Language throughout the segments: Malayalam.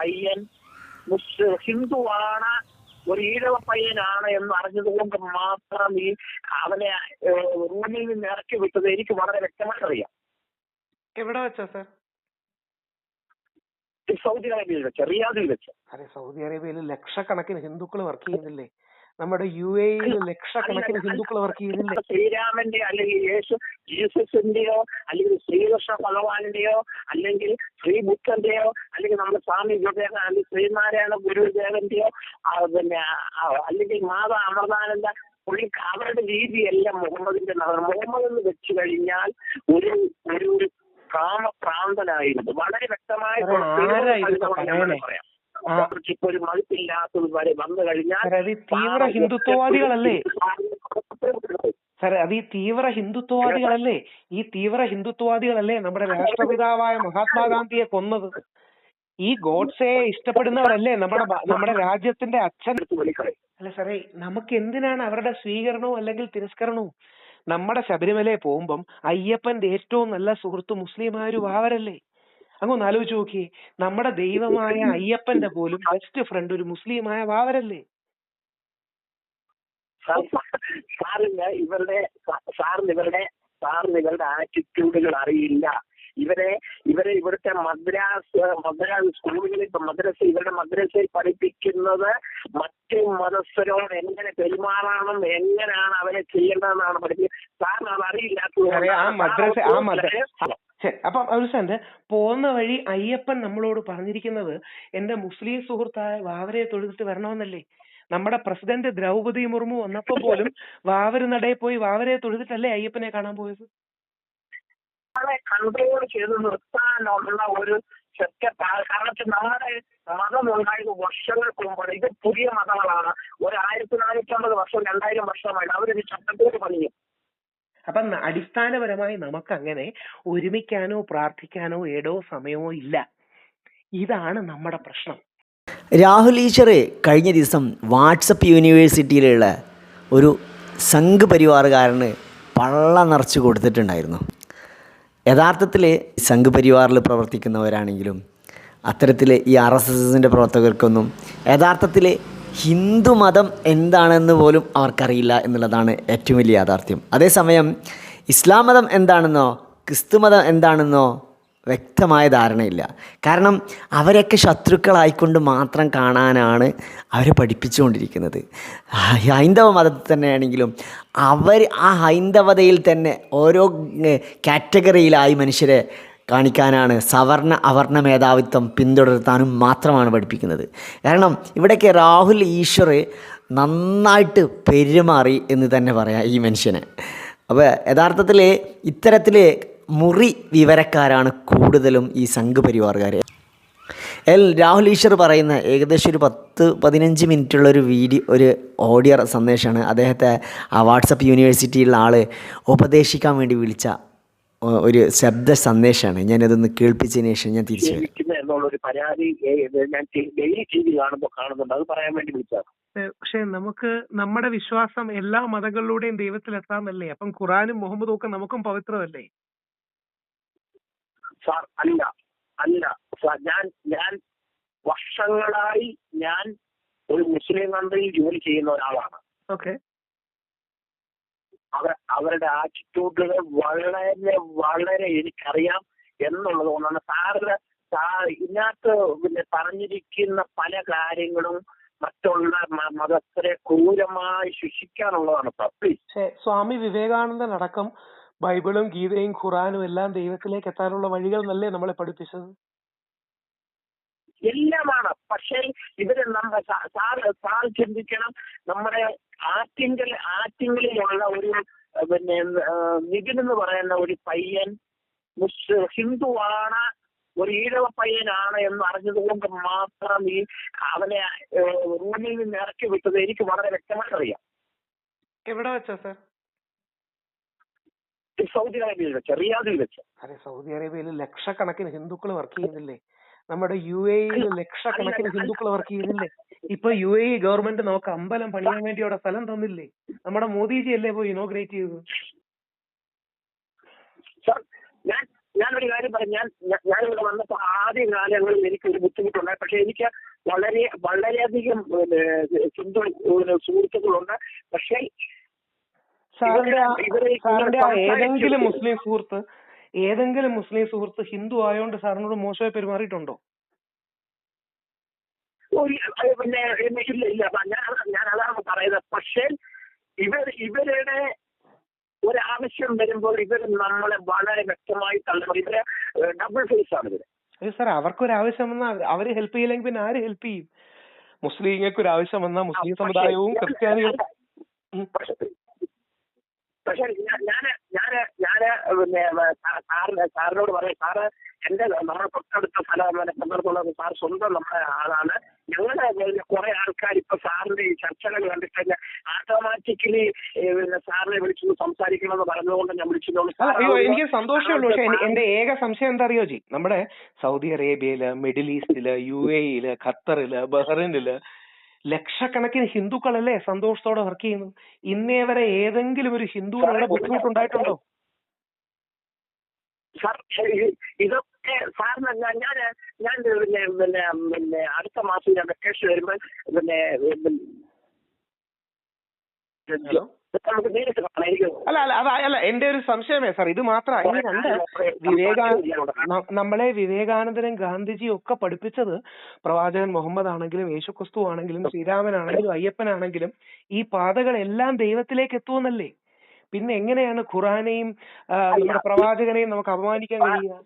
പയ്യൻ മുസ് ഹിന്ദുവാണ് ഒരു ഈഴവ പയ്യനാണ് എന്ന് അറിഞ്ഞതുകൊണ്ട് മാത്രം ഈ അവനെ റൂമിൽ നിന്ന് ഇറക്കി വിട്ടത് എനിക്ക് വളരെ വ്യക്തമായിട്ട് അറിയാം. എവിടെ വെച്ചാ സർ? സൗദി അറേബ്യയിൽ വെച്ച് റിയാദിൽ വെച്ച്. അതെ സൗദി അറേബ്യയിൽ ലക്ഷക്കണക്കിന് ഹിന്ദുക്കൾ വർക്ക് ചെയ്യുന്നില്ലേ? നമ്മുടെ യു എയിൽ ലക്ഷക്കണക്കിന് ഹിന്ദുക്കൾ വർക്ക് ചെയ്യുന്നില്ലേ ശ്രീരാമന്റെ അല്ലെങ്കിൽ യേശു ജീസസിന്റെയോ അല്ലെങ്കിൽ ശ്രീകൃഷ്ണ ഭഗവാന്റെയോ അല്ലെങ്കിൽ ശ്രീ ബുദ്ധന്റെയോ അല്ലെങ്കിൽ നമ്മുടെ സ്വാമി വിവേകാനന്ദ അല്ലെങ്കിൽ ശ്രീനാരായണ ഗുരുദേവന്റെയോ പിന്നെ അല്ലെങ്കിൽ മാതാ അമൃതാനന്ദ പുള്ളി അവരുടെ രീതിയല്ല മുഹമ്മദിന്റെ നഗരം മുഹമ്മദ് എന്ന് വെച്ചു കഴിഞ്ഞാൽ ഒരു ഒരു കാമപ്രാന്തനായിരുന്നു. വളരെ വ്യക്തമായ പറയാം. അവർക്ക് ഇപ്പൊ ഒരു മതിപ്പില്ലാത്തത് വരെ വന്നു കഴിഞ്ഞാൽ അത് തീവ്ര ഹിന്ദുത്വവാദികളല്ലേ? സാറേ അത് ഈ തീവ്ര ഹിന്ദുത്വവാദികളല്ലേ? ഈ തീവ്ര ഹിന്ദുത്വവാദികളല്ലേ നമ്മുടെ രാഷ്ട്രപിതാവായ മഹാത്മാഗാന്ധിയെ കൊന്നത്? ഈ ഗോഡ്സയെ ഇഷ്ടപ്പെടുന്നവരല്ലേ നമ്മുടെ നമ്മുടെ രാജ്യത്തിന്റെ അച്ഛൻ? അല്ല സാറേ നമുക്ക് എന്തിനാണ് അവരുടെ സ്വീകരണവും അല്ലെങ്കിൽ തിരസ്കരണവും? നമ്മുടെ ശബരിമലയിൽ പോകുമ്പം അയ്യപ്പന്റെ ഏറ്റവും നല്ല സുഹൃത്ത് മുസ്ലിമായ ഒരു വാവരല്ലേ അങ്ങൊന്ന് ആലോചിച്ച് നോക്കിയേ. നമ്മുടെ ദൈവമായ അയ്യപ്പന്റെ പോലും ബെസ്റ്റ് ഫ്രണ്ട് ഒരു മുസ്ലിമായ വാവരല്ലേ? സാറിന് ഇവരുടെ സാറിന് ഇവരുടെ സാറിന് ഇവരുടെ ആറ്റിറ്റ്യൂഡുകൾ അറിയില്ല. ഇവരെ ഇവരെ ഇവിടുത്തെ മദ്രാസ് മദ്രാസ് സ്കൂളുകളിൽ മദ്രസ ഇവരുടെ മദ്രസയിൽ പഠിപ്പിക്കുന്നത് മറ്റു മതസ്ഥരോട് എങ്ങനെ പെരുമാറണം എങ്ങനെയാണ് അവരെ ചെയ്യേണ്ടതെന്നാണ് പഠിപ്പിക്കുന്നത്. സാറിന് അത് അറിയില്ലാത്തത് അപ്പം അവസാന്റെ പോകുന്ന വഴി അയ്യപ്പൻ നമ്മളോട് പറഞ്ഞിരിക്കുന്നത് എന്റെ മുസ്ലിം സുഹൃത്തായ വാവരയെ തൊഴുതിട്ട് വരണമെന്നല്ലേ? നമ്മുടെ പ്രസിഡന്റ് ദ്രൗപദി മുർമു വന്നപ്പോ പോലും വാവര് നടയിൽ പോയി വാവരയെ തൊഴുതിട്ടല്ലേ അയ്യപ്പനെ കാണാൻ പോയത്? കൺട്രോൾ ചെയ്ത് നിർത്താനുള്ള ഒരു സെറ്റപ്പ് കാരണത്തിൽ നമ്മുടെ മതം ഉണ്ടായത് വർഷങ്ങൾക്ക് മുമ്പാണ് ഇത് പുതിയ മതങ്ങളാണ്. ഒരു ആയിരത്തി നാനൂറ്റമ്പത് വർഷം രണ്ടായിരം വർഷമായിട്ട് അവരൊരു ചട്ടത്തോട് പണിയും അപ്പം അടിസ്ഥാനപരമായി നമുക്ക് അങ്ങനെ ഒരുമിക്കാനോ പ്രാർത്ഥിക്കാനോ ഏടോ സമയമോ ഇല്ല. ഇതാണ് നമ്മുടെ പ്രശ്നം. രാഹുൽ ഈശ്വറെ കഴിഞ്ഞ ദിവസം വാട്സപ്പ് യൂണിവേഴ്സിറ്റിയിലുള്ള ഒരു സംഘ് പരിവാറുകാരന് പള്ള നിറച്ച് കൊടുത്തിട്ടുണ്ടായിരുന്നു. യഥാർത്ഥത്തിൽ സംഘ് പരിവാറിൽ പ്രവർത്തിക്കുന്നവരാണെങ്കിലും അത്തരത്തിൽ ഈ ആർ എസ് എസിന്റെ പ്രവർത്തകർക്കൊന്നും യഥാർത്ഥത്തിൽ ഹിന്ദു മതം എന്താണെന്ന് പോലും അവർക്കറിയില്ല എന്നുള്ളതാണ് ഏറ്റവും വലിയ യാഥാർത്ഥ്യം. അതേസമയം ഇസ്ലാം മതം എന്താണെന്നോ ക്രിസ്തു മതം എന്താണെന്നോ വ്യക്തമായ ധാരണയില്ല. കാരണം അവരൊക്കെ ശത്രുക്കളായിക്കൊണ്ട് മാത്രം കാണാനാണ് അവരെ പഠിപ്പിച്ചുകൊണ്ടിരിക്കുന്നത്. ഹൈന്ദവ മതത്തിൽ തന്നെയാണെങ്കിലും അവർ ആ ഹൈന്ദവതയിൽ തന്നെ ഓരോ കാറ്റഗറിയിലായി മനുഷ്യരെ കാണിക്കാനാണ് സവർണ അവർണ മേധാവിത്വം പിന്തുടർത്താനും മാത്രമാണ് പഠിപ്പിക്കുന്നത്. കാരണം ഇവിടെയൊക്കെ രാഹുൽ ഈശ്വർ നന്നായിട്ട് പെരുമാറി എന്ന് തന്നെ പറയാം ഈ മനുഷ്യനെ. അപ്പോൾ യഥാർത്ഥത്തിൽ ഇത്തരത്തിൽ മുറി വിവരക്കാരാണ് കൂടുതലും ഈ സംഘ് എൽ രാഹുൽ ഈശ്വർ പറയുന്ന ഏകദേശം ഒരു പത്ത് പതിനഞ്ച് മിനിറ്റുള്ള ഒരു വീഡിയോ ഒരു ഓഡിയോ സന്ദേശമാണ് അദ്ദേഹത്തെ ആ വാട്സപ്പ് യൂണിവേഴ്സിറ്റിയിലുള്ള ആൾ ഉപദേശിക്കാൻ വേണ്ടി വിളിച്ച ഒരു ശബ്ദ സന്ദേശമാണ്. ഞാനതൊന്ന് കേൾപ്പിച്ചതിന് ശേഷം ഞാൻ തിരിച്ചു വരാം. ജീവിക്കുന്ന എന്നുള്ളൊരു പരാതി ഏ, ഇത് ഞാൻ ഡെയിലി ടി വി കാണുമ്പോൾ കാണുന്നുണ്ട്. അത് പറയാൻ വേണ്ടി വിളിച്ചതാണ്. പക്ഷെ നമുക്ക് നമ്മുടെ വിശ്വാസം എല്ലാ മതങ്ങളിലൂടെയും ദൈവത്തിൽ എത്താന്നല്ലേ അപ്പം ഖുറാനും മുഹമ്മദും ഒക്കെ നമുക്കും പവിത്രമല്ലേ? സാർ അല്ല അല്ല സാർ ഞാൻ ഞാൻ വർഷങ്ങളായി ഞാൻ ഒരു മുസ്ലിം കൺട്രിയിൽ ജോലി ചെയ്യുന്ന ഒരാളാണ്. ഓക്കെ. അവർ അവരുടെ ആറ്റിറ്റ്യൂഡുകൾ വളരെ വളരെ എനിക്കറിയാം എന്നുള്ളത് കൊണ്ടാണ് സാറിന് ഇതിനകത്ത് പിന്നെ പറഞ്ഞിരിക്കുന്ന പല കാര്യങ്ങളും മറ്റുള്ള മതസ്ഥരെ ക്രൂരമായി ശിക്ഷിക്കാനുള്ളതാണ്. പ്ലീസ്. സ്വാമി വിവേകാനന്ദൻ അടക്കം ബൈബിളും ഗീതയും ഖുറാനും എല്ലാം ദൈവത്തിലേക്ക് എത്താനുള്ള വഴികൾ എന്നല്ലേ നമ്മളെ പഠിപ്പിച്ചത്? എല്ലാമാണ്. പക്ഷേ ഇവർ നമ്മ സാർ സാർ ചിന്തിക്കണം നമ്മുടെ ആറ്റിങ്കൽ ആറ്റിങ്കലിലുള്ള ഒരു പിന്നെ നിഖിൻ നിതിൻ എന്ന് പറയുന്ന ഒരു പയ്യൻ മുസ് ഹിന്ദുവാണ് ഒരു ഈഴവ പയ്യനാണ് എന്ന് അറിഞ്ഞതുകൊണ്ട് മാത്രം ഈ അവനെ റൂമിൽ നിന്ന് ഇറക്കി വിട്ടത് എനിക്ക് വളരെ വ്യക്തമായിട്ട് അറിയാം. എവിടെ വെച്ചാ സർ? സൗദി അറേബ്യയിൽ വെച്ച റിയാദിൽ വെച്ച്. അതെ സൗദി അറേബ്യയിൽ ലക്ഷക്കണക്കിന് ഹിന്ദുക്കൾ വർക്ക് ചെയ്യുന്നില്ലേ? നമ്മുടെ യു എയിൽ ലക്ഷക്കണക്കിന് ഹിന്ദുക്കൾ വർക്ക് ചെയ്യുന്നില്ലേ ഇപ്പൊ യു എ ഗവൺമെന്റ് നമുക്ക് അമ്പലം പണിയാൻ വേണ്ടി അവിടെ സ്ഥലം തന്നില്ലേ? നമ്മുടെ മോദിജി അല്ലേ പോയി ഇനോഗ്രേറ്റ് ചെയ്തത്? ഞാൻ ഞാനൊരു കാര്യം പറയാം. ഞാൻ ഞാൻ- ഞാനിവിടെ വന്നപ്പോൾ ആദ്യ കാലങ്ങളിൽ എനിക്ക് ഒരു ബുദ്ധിമുട്ടുണ്ടായി. പക്ഷെ എനിക്ക് വളരെ വളരെയധികം പിന്തുണ ഹിന്ദു സുഹൃത്തുക്കളുണ്ട്. പക്ഷേ ഏതെങ്കിലും മുസ്ലിം സുഹൃത്ത് ഏതെങ്കിലും മുസ്ലിം സുഹൃത്ത് ഹിന്ദു ആയതുകൊണ്ട് സാറിനോട് മോശമായി പെരുമാറിയിട്ടുണ്ടോ? പിന്നെ ഇല്ല ഇല്ല ഞാൻ ഞാൻ അതാണ് പറയുന്നത്. പക്ഷേ ഇവർ ഇവരുടെ ഒരാവശ്യം വരുമ്പോൾ ഇവർ നമ്മളെ വളരെ വ്യക്തമായി തള്ളും ഇവർ ഡബിൾ ഫേസ് ആണ് ഇവർ. അയ്യോ സാർ അവർക്കൊരു ആവശ്യം വന്നാൽ അവർ ഹെൽപ്പ് ചെയ്യില്ലെങ്കിൽ പിന്നെ ആര് ഹെൽപ്പ് ചെയ്യും? മുസ്ലിങ്ങൾക്ക് ഒരു ആവശ്യം വന്നാൽ മുസ്ലിം സമുദായവും ക്രിസ്ത്യാനികളും. പക്ഷേ ഞാൻ ഞാൻ ഞാൻ പിന്നെ സാറിന് സാറിനോട് പറയാം. സാറ് എന്റെ നമ്മുടെ തൊട്ടടുത്ത സ്ഥലം സന്ദർഭമുള്ള സാർ സ്വന്തം നമ്മുടെ ആളാണ്. ഞങ്ങൾ പിന്നെ കുറെ ആൾക്കാർ ഇപ്പൊ സാറിന്റെ ഈ ചർച്ചകൾ കണ്ടിട്ട് ഓട്ടോമാറ്റിക്കലി സാറിനെ വിളിച്ചു സംസാരിക്കണമെന്ന് പറഞ്ഞുകൊണ്ട് ഞാൻ സാർ എനിക്ക് സന്തോഷമുള്ളൂ പക്ഷെ എനി- എന്റെ ഏക സംശയം എന്താ അറിയോ ജി? നമ്മുടെ സൗദി അറേബ്യയിൽ മിഡിൽ ഈസ്റ്റിൽ യു എയിൽ ഖത്തറിൽ ബഹ്റിനിൽ ലക്ഷക്കണക്കിന് ഹിന്ദുക്കളല്ലേ സന്തോഷത്തോടെ വർക്ക് ചെയ്യുന്നത് ഇന്നേ വരെ ഏതെങ്കിലും ഒരു ഹിന്ദുവിന് അവിടെ ബുദ്ധിമുട്ടുണ്ടായിട്ടുണ്ടോ സാർ ഇതൊക്കെ സാറിന് ഞാൻ ഞാൻ ഞാൻ പിന്നെ പിന്നെ പിന്നെ അടുത്ത മാസം ഞാൻ വെക്കേഷൻ വരുമ്പോൾ പിന്നെ ഹലോ? അല്ല അല്ല അത അല്ല എന്റെ ഒരു സംശയമേ സാർ. ഇത് മാത്രം ഇനി രണ്ട് വിവേകാ നമ്മളെ വിവേകാനന്ദനും ഗാന്ധിജിയും ഒക്കെ പഠിപ്പിച്ചത് പ്രവാചകൻ മുഹമ്മദ് ആണെങ്കിലും യേശുക്രിസ്തു ആണെങ്കിലും ശ്രീരാമനാണെങ്കിലും അയ്യപ്പനാണെങ്കിലും ഈ പാതകളെല്ലാം ദൈവത്തിലേക്ക് എത്തുമെന്നല്ലേ? പിന്നെ എങ്ങനെയാണ് ഖുറാനെയും നമ്മുടെ പ്രവാചകനെയും നമുക്ക് അപമാനിക്കാൻ കഴിയുക?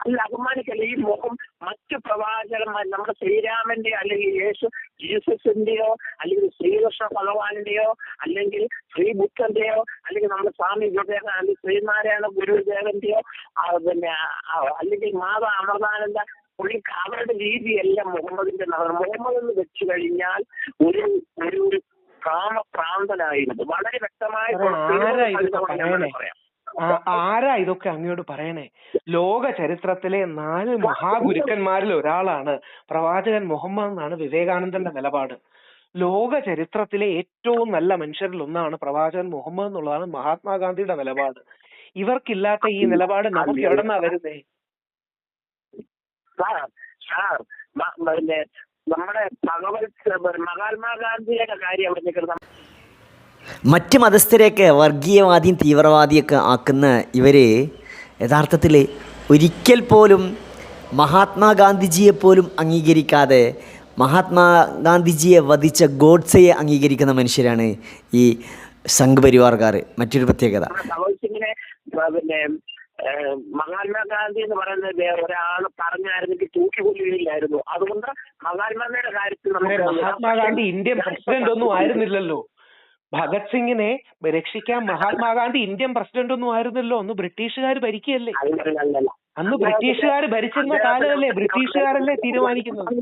അല്ല അപമാനിക്കല്ല. ഈ മുഖം മറ്റു പ്രവാചകന്മാർ നമ്മുടെ ശ്രീരാമന്റെ അല്ലെങ്കിൽ യേശു ജീസസിന്റെയോ അല്ലെങ്കിൽ ശ്രീകൃഷ്ണ ഭഗവാന്റെയോ അല്ലെങ്കിൽ ശ്രീബുദ്ധന്റെയോ അല്ലെങ്കിൽ നമ്മുടെ സ്വാമി വിവേകാനന്ദ ശ്രീനാരായണ ഗുരുദേവന്റെയോ പിന്നെ അല്ലെങ്കിൽ മാതാ അമൃതാനന്ദ പുള്ളി അവരുടെ രീതിയല്ല മുഹമ്മദിന്റെ നഗരം മുഹമ്മദ് എന്ന് വെച്ചു കഴിഞ്ഞാൽ ഒരു ഒരു കാമപ്രാന്തനായിരുന്നു. വളരെ വ്യക്തമായ പറയാം. ആരാ ഇതൊക്കെ അങ്ങയോട് പറയണേ? ലോക ചരിത്രത്തിലെ നാല് മഹാഗുരുക്കന്മാരിൽ ഒരാളാണ് പ്രവാചകൻ മുഹമ്മദ് എന്നാണ് വിവേകാനന്ദന്റെ നിലപാട്. ലോക ചരിത്രത്തിലെ ഏറ്റവും നല്ല മനുഷ്യരിൽ ഒന്നാണ് പ്രവാചകൻ മുഹമ്മദ് എന്നുള്ളതാണ് മഹാത്മാഗാന്ധിയുടെ നിലപാട്. ഇവർക്കില്ലാത്ത ഈ നിലപാട് നമുക്ക് എവിടെന്നാ വരുന്നേ? നമ്മുടെ ഭഗവത് മഹാത്മാഗാന്ധിയുടെ കാര്യം പറഞ്ഞിരിക്കുന്നത് മറ്റ് മതസ്ഥരെയൊക്കെ വർഗീയവാദിയും തീവ്രവാദിയൊക്കെ ആക്കുന്ന ഇവർ യഥാർത്ഥത്തിൽ ഒരിക്കൽ പോലും മഹാത്മാഗാന്ധിജിയെപ്പോലും അംഗീകരിക്കാതെ മഹാത്മാഗാന്ധിജിയെ വധിച്ച ഗോഡ്സയെ അംഗീകരിക്കുന്ന മനുഷ്യരാണ് ഈ സംഘ് പരിവാർക്കാർ മറ്റൊരു പ്രത്യേകത. പിന്നെ മഹാത്മാഗാന്ധി എന്ന് പറയുന്നത് ഒരാൾ പറഞ്ഞായിരുന്നെങ്കിൽ തൂക്കിക്കൊല്ലുകയില്ലായിരുന്നു അതുകൊണ്ട് മഹാത്മാഗാന്ധിയുടെ കാര്യത്തിൽ മഹാത്മാഗാന്ധി ഇന്ത്യൻ പ്രസിഡന്റ് ഒന്നും ആയിരുന്നില്ലല്ലോ. ഭഗത് സിംഗിനെ രക്ഷിക്കാൻ മഹാത്മാഗാന്ധി ഇന്ത്യൻ പ്രസിഡന്റ് ഒന്നും ആയിരുന്നല്ലോ. ഒന്ന് ബ്രിട്ടീഷുകാർ ഭരിക്കുകയല്ലേ? അന്ന് ബ്രിട്ടീഷുകാർ ഭരിച്ചിരുന്ന കാലമല്ലേ ബ്രിട്ടീഷുകാരല്ലേ തീരുമാനിക്കുന്നത്?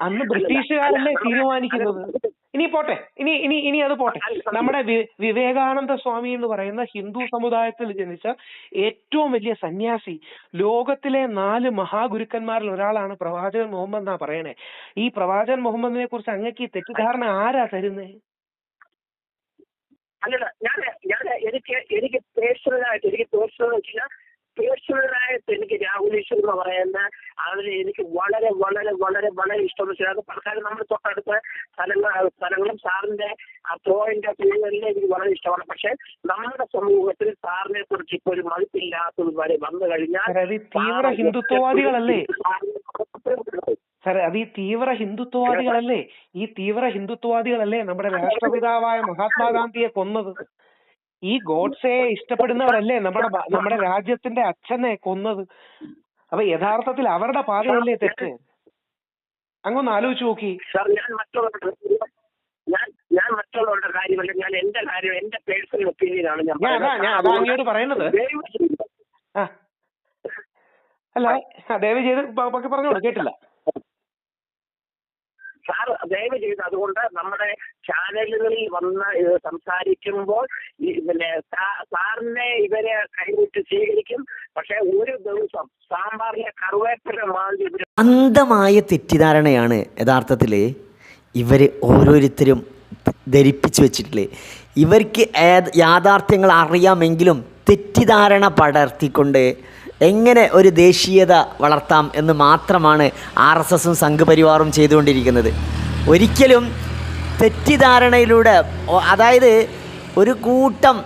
അന്ന് ബ്രിട്ടീഷുകാരല്ലേ തീരുമാനിക്കുന്നത്? ഇനി പോട്ടെ. ഇനി ഇനി ഇനി അത് പോട്ടെ. നമ്മുടെ വിവേകാനന്ദ സ്വാമി എന്ന് പറയുന്ന ഹിന്ദു സമുദായത്തിൽ ജനിച്ച ഏറ്റവും വലിയ സന്യാസി ലോകത്തിലെ നാല് മഹാഗുരുക്കന്മാരിൽ ഒരാളാണ് പ്രവാചകൻ മുഹമ്മദ് എന്നാ പറയണേ. ഈ പ്രവാചകൻ മുഹമ്മദിനെ കുറിച്ച് അങ്ങക്ക് ഈ തെറ്റിദ്ധാരണ ആരാ തരുന്നേ? അല്ലല്ല ഞാൻ ഞാൻ എനിക്ക് എനിക്ക് പേഴ്സണലായിട്ട് എനിക്ക് പേഴ്സണൽ വെച്ചാൽ പേഴ്സണലായിട്ട് എനിക്ക് രാഹുൽ ഈശ്വർ എന്ന് പറയുന്ന ആളിനെ എനിക്ക് വളരെ വളരെ വളരെ വളരെ ഇഷ്ടം വെച്ചാൽ അത് നമ്മുടെ നമ്മൾ തൊട്ടടുത്ത സ്ഥലങ്ങളും സാറിന്റെ ആ പോയിന്റ് എല്ലാം എനിക്ക് വളരെ ഇഷ്ടമാണ്. പക്ഷെ നമ്മുടെ സമൂഹത്തിൽ സാറിനെ കുറിച്ച് ഇപ്പൊ ഒരു മതിപ്പില്ലാത്തത് വരെ വന്നു കഴിഞ്ഞാൽ തീവ്ര ഹിന്ദുത്വവാദികളല്ലേ? സാറേ അത് ഈ തീവ്ര ഹിന്ദുത്വവാദികളല്ലേ? ഈ തീവ്ര ഹിന്ദുത്വവാദികളല്ലേ നമ്മുടെ രാഷ്ട്രപിതാവായ മഹാത്മാഗാന്ധിയെ കൊന്നത്? ഈ ഗോഡ്സയെ ഇഷ്ടപ്പെടുന്നവരല്ലേ നമ്മുടെ നമ്മുടെ രാജ്യത്തിന്റെ അച്ഛനെ കൊന്നത്? അപ്പൊ യഥാർത്ഥത്തിൽ അവരുടെ പാതയല്ലേ തെറ്റ്? അങ്ങൊന്ന് ആലോചിച്ച് നോക്കി. സാർ ഞാൻ മറ്റുള്ളവരുടെ ഞാൻ ഞാൻ മറ്റുള്ളവരുടെ കാര്യമല്ല ഞാൻ എന്റെ കാര്യം എന്റെ പേഴ്സണൽ ഒപ്പീനിയനാണ് ഞാൻ ഞാൻ അതാ അങ്ങോട്ട് പറയുന്നത്. അല്ല ദയവ് ചെയ്ത് ബ- പറഞ്ഞോളൂ കേട്ടില്ല. സാർ ദയവ് ചെയ്ത് അതുകൊണ്ട് നമ്മുടെ ചാനലുകളിൽ വന്ന് സംസാരിക്കുമ്പോൾ പിന്നെ സാറിനെ ഇവരെ കൈവിട്ട് സ്വീകരിക്കും. പക്ഷെ ഒരു ദിവസം സാമ്പാറിലെ കറുവേപ്പില മാറി അന്ധമായ തെറ്റിദ്ധാരണയാണ് യഥാർത്ഥത്തിൽ ഇവർ ഓരോരുത്തരും ധരിപ്പിച്ചു വെച്ചിട്ടില്ലേ? ഇവർക്ക് യാഥാർത്ഥ്യങ്ങൾ അറിയാമെങ്കിലും തെറ്റിദ്ധാരണ പടർത്തിക്കൊണ്ട് എങ്ങനെ ഒരു ദേശീയത വളർത്താം എന്ന് മാത്രമാണ് ആർ എസ് എസും സംഘപരിവാറും ചെയ്തുകൊണ്ടിരിക്കുന്നത്. ഒരിക്കലും തെറ്റിദ്ധാരണയിലൂടെ അതായത് ഒരു കൂട്ടം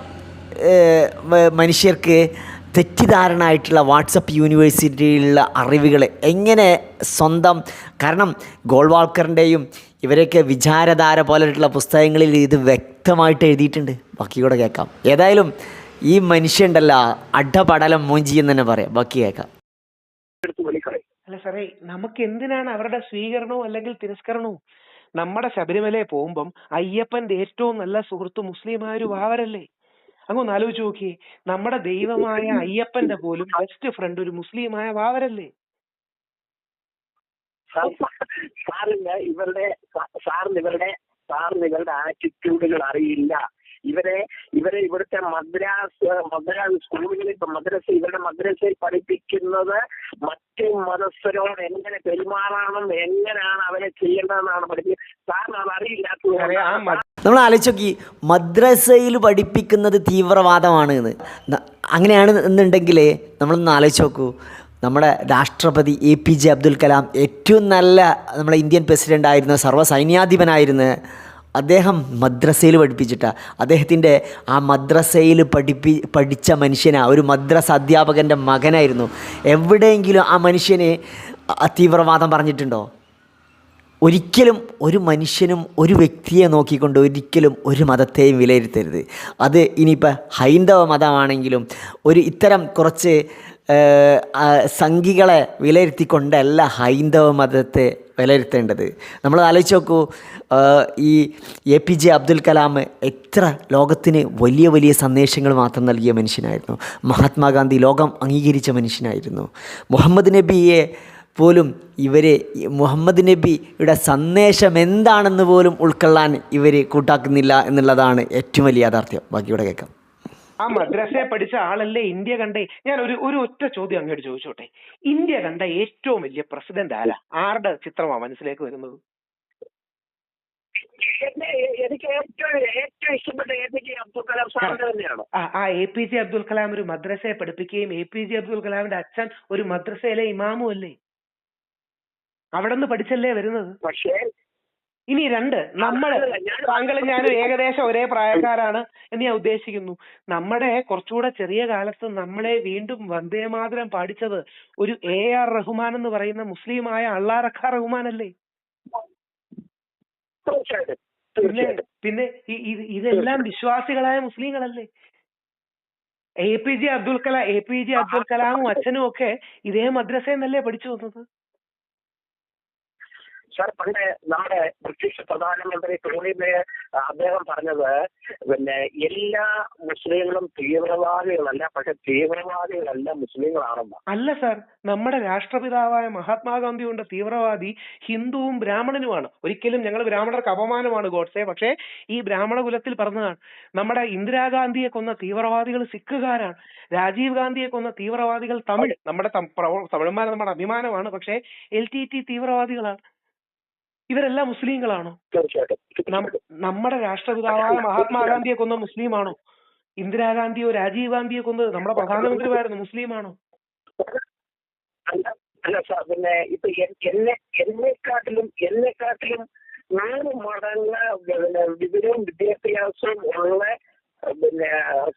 മനുഷ്യർക്ക് തെറ്റിദ്ധാരണ ആയിട്ടുള്ള വാട്സപ്പ് യൂണിവേഴ്സിറ്റിയിലുള്ള അറിവുകൾ എങ്ങനെ സ്വന്തം കാരണം ഗോൾവാൾക്കറിന്റെയും ഇവരൊക്കെ വിചാരധാര പോലെയുള്ള പുസ്തകങ്ങളിൽ ഇത് വ്യക്തമായിട്ട് എഴുതിയിട്ടുണ്ട്. ബാക്കി കൂടെ കേൾക്കാം. ഏതായാലും ഈ മനുഷ്യണ്ടല്ല അഡപടലം മൂഞ്ചി എന്ന് തന്നെ പറയാം ബാക്കി കേൾക്കാം അല്ല സാറേ നമുക്ക് എന്തിനാണ് അവരുടെ സ്വീകരണവും അല്ലെങ്കിൽ തിരസ്കരണവും? നമ്മുടെ ശബരിമലയിൽ പോകുമ്പം അയ്യപ്പന്റെ ഏറ്റവും നല്ല സുഹൃത്ത് മുസ്ലിമായ ഒരു വാവരല്ലേ? അങ്ങൊന്ന് ആലോചിച്ച് നോക്കിയേ നമ്മുടെ ദൈവമായ അയ്യപ്പന്റെ പോലും ബെസ്റ്റ് ഫ്രണ്ട് ഒരു മുസ്ലിമായ വാവരല്ലേ? സാറിന് ഇവരുടെ സാറിന് ഇവരുടെ സാറിന് ഇവരുടെ ആറ്റിറ്റ്യൂഡുകൾ അറിയില്ല. ഇവരെ ഇവരെ ഇവിടുത്തെ മദ്രാസ് മദ്രാസ് സ്കൂളുകളിൽ ഇപ്പൊ മദ്രസ ഇവരുടെ മദ്രസയിൽ പഠിപ്പിക്കുന്നത് മറ്റു മതസ്ഥരോട് എങ്ങനെ പെരുമാറണം എങ്ങനെയാണ് അവരെ ചെയ്യേണ്ടതെന്നാണ് പഠിപ്പിക്കുന്നത്. സാറിന് അത് മ- നമ്മൾ ആലോചിച്ചോക്കി മദ്രസയിൽ പഠിപ്പിക്കുന്നത് തീവ്രവാദമാണ് എന്ന്. അങ്ങനെയാണ് എന്നുണ്ടെങ്കിൽ നമ്മളൊന്ന് ആലോചിച്ച് നോക്കൂ നമ്മുടെ രാഷ്ട്രപതി A P J Abdul Kalam ഏറ്റവും നല്ല നമ്മുടെ ഇന്ത്യൻ പ്രസിഡന്റ് ആയിരുന്ന സർവസൈന്യാധിപനായിരുന്ന അദ്ദേഹം മദ്രസയിൽ പഠിപ്പിച്ചിട്ടാ. അദ്ദേഹത്തിന്റെ ആ മദ്രസയിൽ പഠിപ്പി പഠിച്ച മനുഷ്യനാണ് ഒരു മദ്രസ അധ്യാപകന്റെ മകനായിരുന്നു. എവിടെയെങ്കിലും ആ മനുഷ്യനെ തീവ്രവാദം പറഞ്ഞിട്ടുണ്ടോ? ഒരിക്കലും ഒരു മനുഷ്യനും ഒരു വ്യക്തിയെ നോക്കിക്കൊണ്ട് ഒരിക്കലും ഒരു മതത്തെയും വിലയിരുത്തരുത്. അത് ഇനിയിപ്പോൾ ഹൈന്ദവ മതമാണെങ്കിലും ഒരു ഇത്തരം കുറച്ച് സംഘികളെ വിലയിരുത്തിക്കൊണ്ടല്ല ഹൈന്ദവ മതത്തെ വിലയിരുത്തേണ്ടത്. നമ്മൾ ആലോചിച്ച് നോക്കൂ ഈ A P J Abdul Kalam എത്ര ലോകത്തിന് വലിയ വലിയ സന്ദേശങ്ങൾ മാത്രം നൽകിയ മനുഷ്യനായിരുന്നു. മഹാത്മാഗാന്ധി ലോകം അംഗീകരിച്ച മനുഷ്യനായിരുന്നു. മുഹമ്മദ് നബിയെ പോലും ഇവരെ മുഹമ്മദ് നബിയുടെ സന്ദേശം എന്താണെന്ന് പോലും ഉൾക്കൊള്ളാൻ ഇവർ കൂട്ടാക്കുന്നില്ല എന്നുള്ളതാണ് ഏറ്റവും വലിയ യാഥാർത്ഥ്യം. ബാക്കിയുടെ കേൾക്കാം. ആ മദ്രസയെ പഠിച്ച ആളല്ലേ ഇന്ത്യ കണ്ട? ഞാൻ ഒരു ഒരു ഒറ്റ ചോദ്യം അങ്ങോട്ട് ചോദിച്ചോട്ടെ. ഇന്ത്യ കണ്ട ഏറ്റവും വലിയ പ്രസിഡന്റ് ആരാ? ആരുടെ ചിത്രമാ മനസ്സിലേക്ക് വരുന്നത്? എന്നെ എനിക്ക് ഏറ്റവും ഏറ്റവും ഇഷ്ടപ്പെട്ട A P J Abdul Kalam സാറിന്റെ തന്നെയാണ്. ആ ആ A P J Abdul Kalam ഒരു മദ്രസയെ പഠിപ്പിക്കുകയും എ പി ജെ അബ്ദുൽ കലാമിന്റെ അച്ഛൻ ഒരു മദ്രസയിലെ ഇമാമും അല്ലേ? അവിടെ നിന്ന് പഠിച്ചല്ലേ വരുന്നത്? പക്ഷേ ഇനി രണ്ട്. നമ്മൾ താങ്കൾ ഞാൻ- ഏകദേശം ഒരേ പ്രായക്കാരാണ് എന്ന് ഞാൻ ഉദ്ദേശിക്കുന്നു. നമ്മുടെ കുറച്ചുകൂടെ ചെറിയ കാലത്ത് നമ്മളെ വീണ്ടും വന്ദേ മാതരം പാടിച്ചത് ഒരു എ ആർ റഹ്മാൻ എന്ന് പറയുന്ന മുസ്ലിമായ അള്ളാറഖ റഹ്മാൻ അല്ലേ? പിന്നെ പിന്നെ ഇതെല്ലാം വിശ്വാസികളായ മുസ്ലിങ്ങളല്ലേ? A P J Abdul Kalam A P J Abdul കലാമും അച്ഛനും ഒക്കെ ഇതേ മദ്രസയിൽ നിന്നല്ലേ പഠിച്ചു വന്നത്? സാർ പണ്ട് നമ്മുടെ ബ്രിട്ടീഷ് പ്രധാനമന്ത്രി ടോണി ബ്ലെയർ അദ്ദേഹം പറഞ്ഞത് പിന്നെ എല്ലാ മുസ്ലിങ്ങളും തീവ്രവാദികളല്ല പക്ഷെ തീവ്രവാദികളല്ല മുസ്ലിങ്ങളാണെന്ന്. അല്ല സാർ നമ്മുടെ രാഷ്ട്രപിതാവായ മഹാത്മാഗാന്ധി കൊണ്ട് തീവ്രവാദി ഹിന്ദുവും ബ്രാഹ്മണനുമാണ്. ഒരിക്കലും ഞങ്ങൾ ബ്രാഹ്മണർക്ക് അപമാനമാണ് ഗോഡ്സെ. പക്ഷേ ഈ ബ്രാഹ്മണ കുലത്തിൽ പറഞ്ഞതാണ് നമ്മുടെ ഇന്ദിരാഗാന്ധിയെ കൊന്ന തീവ്രവാദികൾ സിഖുകാരാണ് രാജീവ് ഗാന്ധിയെ കൊന്ന തീവ്രവാദികൾ തമിഴ്. നമ്മുടെ തമിഴന്മാർ നമ്മുടെ അഭിമാനമാണ് പക്ഷേ എൽ ടി ടി തീവ്രവാദികളാണ്. ഇവരെല്ലാം മുസ്ലിങ്ങളാണോ? തീർച്ചയായിട്ടും. നമ്മുടെ രാഷ്ട്രപിതാവായ മഹാത്മാഗാന്ധിയെ കൊന്ന മുസ്ലിമാണോ? ഇന്ദിരാഗാന്ധിയോ രാജീവ് ഗാന്ധിയെ കൊന്നത് നമ്മുടെ പ്രധാനമന്ത്രിമായിരുന്നു മുസ്ലിമാണോ? അല്ല അല്ല സാർ പിന്നെ ഇപ്പൊ എന്നെ എന്നെക്കാട്ടിലും എന്നെക്കാട്ടിലും നൂറ് മടങ്ങ് പിന്നെ വിവരവും വിദ്യാഭ്യാസവും ഉള്ള പിന്നെ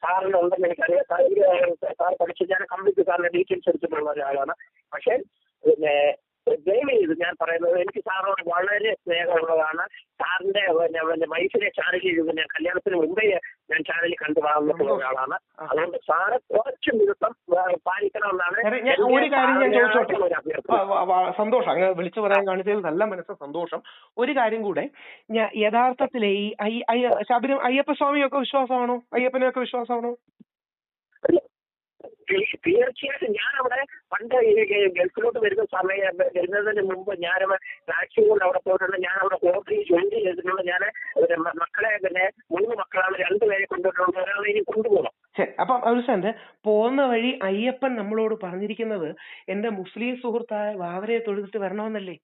സാറിനുണ്ടെന്ന് എനിക്കറിയാം. സാർ പഠിച്ച ഞാൻ കമ്പ്ലീറ്റ് സാറിന്റെ ഡീറ്റെയിൽസ് എടുത്തിട്ടുള്ള ഒരാളാണ്. പക്ഷെ പിന്നെ ഞാൻ പറയുന്നത് എനിക്ക് സാറിനോട് വളരെ സ്നേഹമുള്ളതാണ്. സാറിന്റെ പിന്നെ വൈഫിനെ ചാനലിൽ പിന്നെ കല്യാണത്തിന് മുമ്പേ ഞാൻ ചാനലിൽ കണ്ടു വളർന്നിട്ടുള്ള ഒരാളാണ്. അതുകൊണ്ട് സാറ് കുറച്ച് ദിവസം പാലിക്കണമെന്നാണ് ഞാൻ ഒരു കാര്യം ഞാൻ ചോദിച്ചോട്ടെ? സന്തോഷം. അങ്ങ് വിളിച്ചു പറയാൻ കാണിച്ചതിൽ നല്ല മനസ്സ് സന്തോഷം. ഒരു കാര്യം കൂടെ ഞാൻ യഥാർത്ഥത്തിലെ ഈ അയ്യ- അയ്യ- ശബരി അയ്യപ്പ സ്വാമിയൊക്കെ വിശ്വാസമാണോ? അയ്യപ്പനെയൊക്കെ വിശ്വാസമാണോ? തീർച്ചയായിട്ടും ഞാൻ അവിടെ പണ്ട് ഗൾഫിലോട്ട് വരുന്ന സമയം വരുന്നതിന് മുമ്പ് ഞാൻ ടാക്സി കൊണ്ട് അവിടെ പോയിട്ടുണ്ട്. ഞാൻ അവിടെ ഹോട്ടലിൽ ജോയിൻ ചെയ്തിട്ടുള്ള ഞാൻ മക്കളെ പിന്നെ മൂന്ന് മക്കളാണ് രണ്ടുപേരെ കൊണ്ടുപോയിട്ടുണ്ട് ഒരാളെ ഇനി കൊണ്ടുപോകണം. ശരി. അപ്പം അവസാന്റെ പോകുന്ന വഴി അയ്യപ്പൻ നമ്മളോട് പറഞ്ഞിരിക്കുന്നത് എന്റെ മുസ്ലിം സുഹൃത്തായ വാവരെ തൊഴുതിട്ട് വരണമെന്നല്ലേ?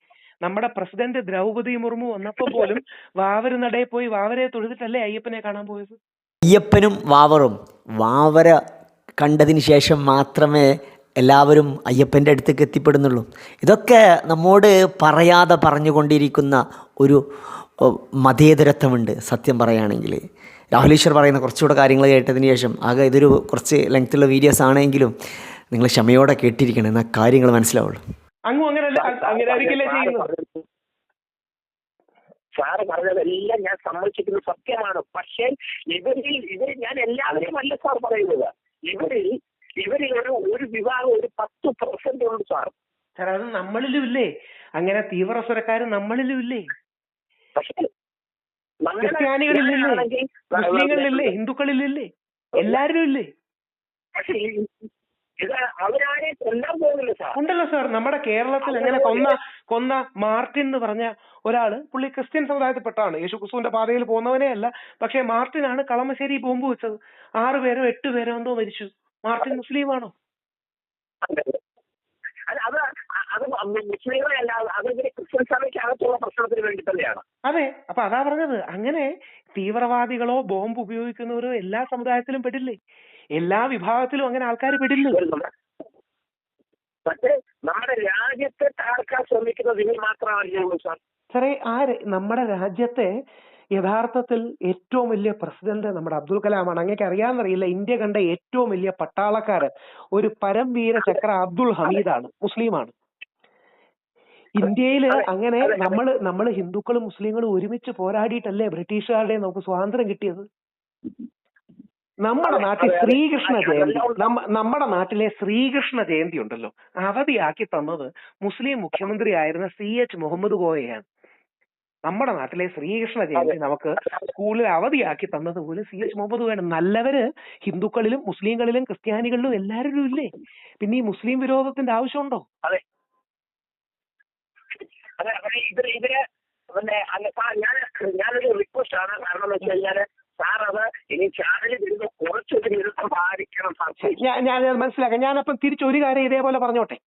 നമ്മുടെ പ്രസിഡന്റ് ദ്രൗപദി മുർമു വന്നപ്പോ പോലും വാവര് നടയിൽ പോയി വാവരെ തൊഴുതിട്ടല്ലേ അയ്യപ്പനെ കാണാൻ പോയത്? അയ്യപ്പനും വാവറും വാവര കണ്ടതിന് ശേഷം മാത്രമേ എല്ലാവരും അയ്യപ്പന്റെ അടുത്തേക്ക് എത്തിപ്പെടുന്നുള്ളൂ. ഇതൊക്കെ നമ്മോട് പറയാതെ പറഞ്ഞുകൊണ്ടിരിക്കുന്ന ഒരു മതേതരത്വമുണ്ട് സത്യം പറയുകയാണെങ്കിൽ. രാഹുൽ ഈശ്വർ പറയുന്ന കുറച്ചുകൂടെ കാര്യങ്ങൾ കേട്ടതിന് ശേഷം ആകെ ഇതൊരു കുറച്ച് ലെങ്ത്തുള്ള വീഡിയോസ് ആണെങ്കിലും നിങ്ങൾ ക്ഷമയോടെ കേട്ടിരിക്കണം എന്നാൽ കാര്യങ്ങൾ മനസ്സിലാവുള്ളൂ. സാറ് പറഞ്ഞതെല്ലാം ഞാൻ സമ്മതിച്ചിരിക്കുന്നത് സത്യമാണ്. പക്ഷേ ഇവരിൽ ഇവർ ഞാൻ എല്ലാവരെയും അല്ല സാർ പറയുന്നത്. ഇവരിൽ ഇവരിൽ ഒരു ഒരു വിഭാഗം ഒരു പത്ത് പെർസെന്റ് ഉണ്ട് സാർ. സാർ അത് നമ്മളിലും ഇല്ലേ? അങ്ങനെ തീവ്ര സ്വരക്കാർ നമ്മളിലും ഇല്ലേ? ക്രിസ്ത്യാനികളിലില്ലേ? മുസ്ലിങ്ങളിലില്ലേ? ഹിന്ദുക്കളിലില്ലേ? എല്ലാവരും ഇല്ലേ? പക്ഷേ ഉണ്ടല്ലോ സാർ. നമ്മുടെ കേരളത്തിൽ എങ്ങനെ കൊന്ന കൊന്ന മാർട്ടിൻ എന്ന് പറഞ്ഞ ഒരാൾ പുള്ളി ക്രിസ്ത്യൻ സമുദായത്തിൽപ്പെട്ടാണ്. യേശു ക്രിസ്തുവിന്റെ പാതയിൽ പോകുന്നവനേ അല്ല പക്ഷെ മാർട്ടിനാണ് കളമശ്ശേരി ബോംബ് വെച്ചത്. ആറ് പേരോ എട്ട് പേരോ എന്തോ മരിച്ചു. മാർട്ടിൻ മുസ്ലിമാണോ അതെ. അപ്പൊ അതാ പറഞ്ഞത്. അങ്ങനെ തീവ്രവാദികളോ ബോംബ് ഉപയോഗിക്കുന്നവരോ എല്ലാ സമുദായത്തിലും പെടില്ലേ? എല്ലാ വിഭാഗത്തിലും അങ്ങനെ ആൾക്കാർ പെടില്ല പക്ഷേ നമ്മുടെ രാജ്യത്തെ തകർക്കാൻ ശ്രമിക്കുന്നത് സാർ സാറേ ആ നമ്മുടെ രാജ്യത്തെ യഥാർത്ഥത്തിൽ ഏറ്റവും വലിയ പ്രസിഡന്റ് നമ്മുടെ അബ്ദുൽ കലാമാണ്. അങ്ങേക്ക് അറിയാമെന്നറിയില്ല ഇന്ത്യ കണ്ട ഏറ്റവും വലിയ പട്ടാളക്കാരൻ ഒരു പരംവീര ചക്ര അബ്ദുൾ ഹമീദാണ് മുസ്ലിമാണ്. ഇന്ത്യയിൽ അങ്ങനെ നമ്മൾ നമ്മൾ നമ്മൾ നമ്മൾ ഹിന്ദുക്കളും മുസ്ലിങ്ങളും ഒരുമിച്ച് പോരാടിയിട്ടല്ലേ ബ്രിട്ടീഷുകാരുടെ നമുക്ക് സ്വാതന്ത്ര്യം കിട്ടിയത്? നമ്മുടെ നാട്ടിൽ. ശ്രീകൃഷ്ണ ജയന്തി നമ്മുടെ നാട്ടിലെ ശ്രീകൃഷ്ണ ജയന്തി ഉണ്ടല്ലോ. അവധിയാക്കി തന്നത് മുസ്ലിം മുഖ്യമന്ത്രി ആയിരുന്ന സി എച്ച് മുഹമ്മദ് ഗോയയാണ്. നമ്മുടെ നാട്ടിലെ ശ്രീകൃഷ്ണ ജയന്തി നമുക്ക് സ്കൂളിൽ അവധിയാക്കി തന്നത് പോലെ സി എച്ച് മുഹമ്മദ് ഗോയാണ്. നല്ലവര് ഹിന്ദുക്കളിലും മുസ്ലിങ്ങളിലും ക്രിസ്ത്യാനികളിലും എല്ലാവരും ഇല്ലേ? പിന്നെ ഈ മുസ്ലിം വിരോധത്തിന്റെ ആവശ്യമുണ്ടോ? അതെ. അതെ ഇവർ ഇവർ പിന്നെ ഞാനൊരു റിക്വസ്റ്റ് ആണ്. കാരണം എന്ന് വെച്ച് കഴിഞ്ഞാൽ സാർ അത് ഇനി ചാനലിൽ വരുന്ന കുറച്ചൊരു വിരുദ്ധം പാലിക്കണം ഞാൻ ഞാൻ മനസ്സിലാക്കാം. ഞാനപ്പം തിരിച്ചൊരു കാര്യം ഇതേപോലെ പറഞ്ഞോട്ടെ.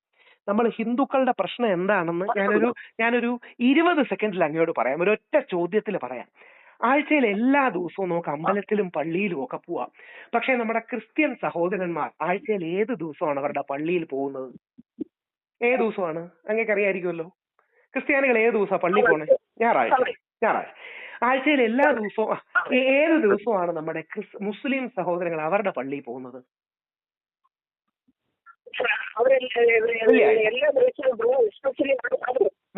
നമ്മൾ ഹിന്ദുക്കളുടെ പ്രശ്നം എന്താണെന്ന് ഞാനൊരു ഞാനൊരു ഇരുപത് സെക്കൻഡിൽ അങ്ങോട്ട് പറയാം. ഒരു ഒറ്റ ചോദ്യത്തിൽ പറയാം. ആഴ്ചയിൽ എല്ലാ ദിവസവും നമുക്ക് അമ്പലത്തിലും പള്ളിയിലും ഒക്കെ പോവാം. പക്ഷെ നമ്മുടെ ക്രിസ്ത്യൻ സഹോദരന്മാർ ആഴ്ചയിൽ ഏത് ദിവസമാണ് അവരുടെ പള്ളിയിൽ പോകുന്നത്? ഏത് ദിവസമാണ്? അങ്ങേക്ക് അറിയായിരിക്കുമല്ലോ ക്രിസ്ത്യാനികൾ ഏത് ദിവസമാണ് പള്ളിയിൽ പോണേ? ഞായറാഴ്ച. ഞായറാഴ്ച. ആഴ്ചയിൽ എല്ലാ ദിവസവും ഏത് ദിവസമാണ് നമ്മുടെ മുസ്ലിം സഹോദരങ്ങൾ അവരുടെ പള്ളിയിൽ പോകുന്നത്?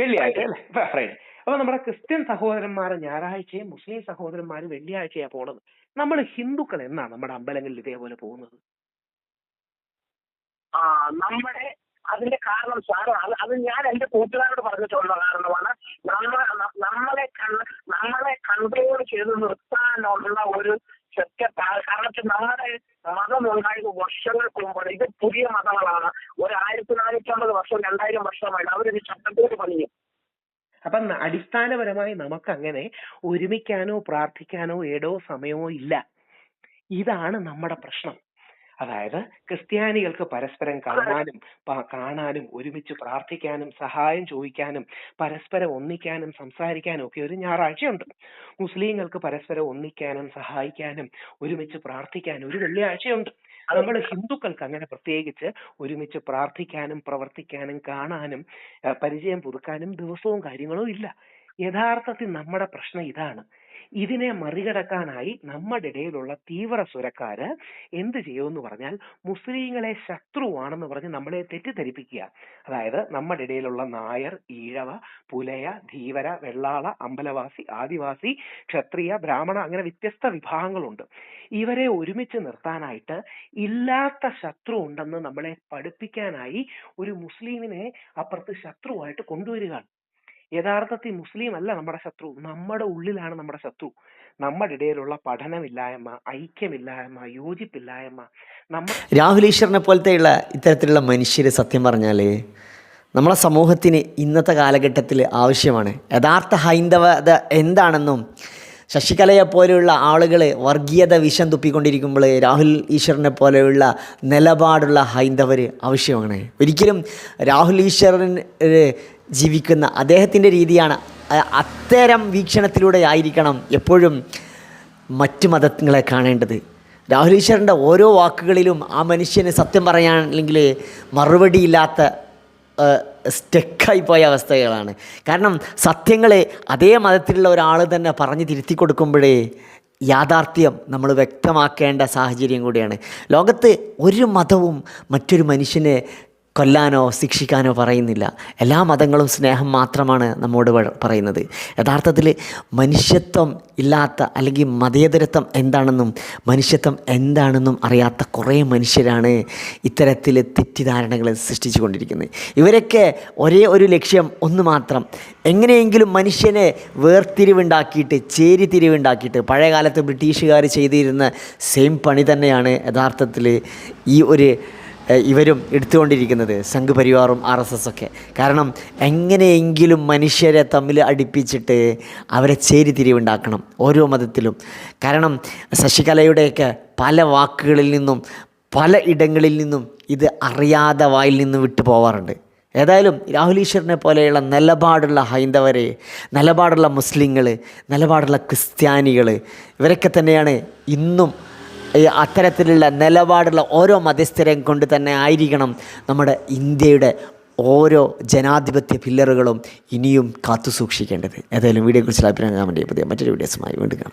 വെള്ളിയാഴ്ച. അല്ലേ? ഫ്രൈഡേ അപ്പൊ നമ്മുടെ ക്രിസ്ത്യൻ സഹോദരന്മാർ ഞായറാഴ്ചയും മുസ്ലിം സഹോദരന്മാർ വെള്ളിയാഴ്ചയാ പോണത്. നമ്മൾ ഹിന്ദുക്കൾ എന്നാണ് നമ്മുടെ അമ്പലങ്ങളിൽ ഇതേപോലെ പോകുന്നത്? ആ നമ്മുടെ അതിന്റെ കാരണം സാറ് അത് അത് ഞാൻ എന്റെ കൂട്ടുകാരോട് പറഞ്ഞിട്ടുള്ള കാരണമാണ് നമ്മളെ നമ്മളെ കൺട്രോൾ ചെയ്ത് നിർത്താനുള്ള ഒരു ശക്തി കാരണം നമ്മുടെ മതം ഉണ്ടായത് വർഷങ്ങൾക്ക് മുമ്പാണ് ഇത് പുതിയ മതങ്ങളാണ്. ഒരു ആയിരത്തി നാനൂറ്റമ്പത് വർഷം രണ്ടായിരം വർഷമായിട്ട് അവരൊരു ചട്ടത്തോട് പണിയും. അപ്പൊ അടിസ്ഥാനപരമായി നമുക്ക് അങ്ങനെ ഒരുമിക്കാനോ പ്രാർത്ഥിക്കാനോ ഏടോ സമയമോ ഇല്ല. ഇതാണ് നമ്മുടെ പ്രശ്നം. അതായത് ക്രിസ്ത്യാനികൾക്ക് പരസ്പരം കാണാനും കാണാനും ഒരുമിച്ച് പ്രാർത്ഥിക്കാനും സഹായം ചോദിക്കാനും പരസ്പരം ഒന്നിക്കാനും സംസാരിക്കാനും ഒക്കെ ഒരു ഞായറാഴ്ചയുണ്ട്. മുസ്ലിങ്ങൾക്ക് പരസ്പരം ഒന്നിക്കാനും സഹായിക്കാനും ഒരുമിച്ച് പ്രാർത്ഥിക്കാനും ഒരു വെള്ളിയാഴ്ചയുണ്ട്. നമ്മൾ ഹിന്ദുക്കൾക്ക് അങ്ങനെ പ്രത്യേകിച്ച് ഒരുമിച്ച് പ്രാർത്ഥിക്കാനും പ്രവർത്തിക്കാനും കാണാനും പരിചയം പുതുക്കാനും ദിവസവും കാര്യങ്ങളും ഇല്ല. യഥാർത്ഥത്തിൽ നമ്മുടെ പ്രശ്നം ഇതാണ്. ഇതിനെ മറികടക്കാനായി നമ്മുടെ ഇടയിലുള്ള തീവ്ര സ്വരക്കാര് എന്ത് ചെയ്യുമെന്ന് പറഞ്ഞാൽ മുസ്ലിങ്ങളെ ശത്രുവാണെന്ന് പറഞ്ഞ് നമ്മളെ തെറ്റിദ്ധരിപ്പിക്കുക. അതായത് നമ്മുടെ ഇടയിലുള്ള നായർ ഈഴവ പുലയ ധീവര വെള്ളാള അമ്പലവാസി ആദിവാസി ക്ഷത്രിയ ബ്രാഹ്മണ അങ്ങനെ വ്യത്യസ്ത വിഭാഗങ്ങളുണ്ട്. ഇവരെ ഒരുമിച്ച് നിർത്താനായിട്ട് ഇല്ലാത്ത ശത്രു ഉണ്ടെന്ന് നമ്മളെ പഠിപ്പിക്കാനായി ഒരു മുസ്ലിമിനെ അപ്പുറത്ത് ശത്രുവായിട്ട് കൊണ്ടുവരികയാണ് യഥാർത്ഥത്തിൽ മുസ്ലിം അല്ല നമ്മുടെ ശത്രു. നമ്മുടെ ഉള്ളിലാണ് നമ്മുടെ ശത്രു. നമ്മുടെ ഇടയിലുള്ള പഠനമില്ലായ്മ ഐക്യമില്ലായ്മ യോജിപ്പില്ലായ്മ നമ്മ രാഹുൽ ഈശ്വറിനെ പോലത്തെയുള്ള ഇത്തരത്തിലുള്ള മനുഷ്യർ സത്യം പറഞ്ഞാൽ നമ്മളെ സമൂഹത്തിന് ഇന്നത്തെ കാലഘട്ടത്തിൽ ആവശ്യമാണ്. യഥാർത്ഥ ഹൈന്ദവത എന്താണെന്നും ശശികലയെ പോലെയുള്ള ആളുകൾ വർഗീയത വിഷം തുപ്പിക്കൊണ്ടിരിക്കുമ്പോൾ രാഹുൽ ഈശ്വറിനെ പോലെയുള്ള നിലപാടുള്ള ഹൈന്ദവർ ആവശ്യമാണ്. ഒരിക്കലും രാഹുൽ ഈശ്വരൻ ജീവിക്കുന്ന അദ്ദേഹത്തിന്റെ രീതിയാണ് അത്തരം വീക്ഷണത്തിലൂടെ ആയിരിക്കണം എപ്പോഴും മറ്റു മതങ്ങളെ കാണേണ്ടത്. രാഹുൽ ഈശ്വറിന്റെ ഓരോ വാക്കുകളിലും ആ മനുഷ്യന് സത്യം പറയാൻ അല്ലെങ്കിൽ മറുപടിയില്ലാത്ത സ്റ്റക്കായി പോയ അവസ്ഥകളാണ്. കാരണം സത്യങ്ങളെ അതേ മതത്തിലുള്ള ഒരാൾ തന്നെ പറഞ്ഞ് തിരുത്തി കൊടുക്കുമ്പോഴേ യാഥാർത്ഥ്യം നമ്മൾ വ്യക്തമാക്കേണ്ട സാഹചര്യം കൂടിയാണ്. ലോകത്ത് ഒരു മതവും മറ്റൊരു മനുഷ്യനെ കൊല്ലാനോ ശിക്ഷിക്കാനോ പറയുന്നില്ല. എല്ലാ മതങ്ങളും സ്നേഹം മാത്രമാണ് നമ്മോട് പറയുന്നത്. യഥാർത്ഥത്തിൽ മനുഷ്യത്വം ഇല്ലാത്ത അല്ലെങ്കിൽ മതേതരത്വം എന്താണെന്നും മനുഷ്യത്വം എന്താണെന്നും അറിയാത്ത കുറേ മനുഷ്യരാണ് ഇത്തരത്തിൽ തെറ്റിദ്ധാരണകൾ സൃഷ്ടിച്ചു കൊണ്ടിരിക്കുന്നത്. ഇവരൊക്കെ ഒരേ ഒരു ലക്ഷ്യം ഒന്ന് മാത്രം. എങ്ങനെയെങ്കിലും മനുഷ്യനെ വേർതിരിവുണ്ടാക്കിയിട്ട് ചേരിതിരിവുണ്ടാക്കിയിട്ട് പഴയ കാലത്ത് ബ്രിട്ടീഷുകാർ ചെയ്തിരുന്ന സെയിം പണി തന്നെയാണ് യഥാർത്ഥത്തിൽ ഈ ഒരു ഇവരും എടുത്തുകൊണ്ടിരിക്കുന്നത് സംഘ് പരിവാറും ആർ എസ് എസ് ഒക്കെ. കാരണം എങ്ങനെയെങ്കിലും മനുഷ്യരെ തമ്മിൽ അടുപ്പിച്ചിട്ട് അവരെ ചേരിതിരിവുണ്ടാക്കണം ഓരോ മതത്തിലും. കാരണം ശശികലയുടെയൊക്കെ പല വാക്കുകളിൽ നിന്നും പല ഇടങ്ങളിൽ നിന്നും ഇത് അറിയാതെ വായിൽ നിന്നും വിട്ടു പോവാറുണ്ട്. ഏതായാലും രാഹുൽ ഈശ്വറിനെ പോലെയുള്ള നിലപാടുള്ള ഹൈന്ദവരെ നിലപാടുള്ള മുസ്ലിങ്ങൾ നിലപാടുള്ള ക്രിസ്ത്യാനികൾ ഇവരൊക്കെ തന്നെയാണ് ഇന്നും അത്തരത്തിലുള്ള നിലപാടുള്ള ഓരോ മതസ്ഥരെയും കൊണ്ട് തന്നെ ആയിരിക്കണം നമ്മുടെ ഇന്ത്യയുടെ ഓരോ ജനാധിപത്യ പില്ലറുകളും ഇനിയും കാത്തു സൂക്ഷിക്കേണ്ടത് ഏതായാലും വീഡിയോയെക്കുറിച്ചുള്ള അഭിപ്രായം വേണ്ടി പുതിയ മറ്റൊരു വീഡിയോസുമായി വീണ്ടും കാണാം.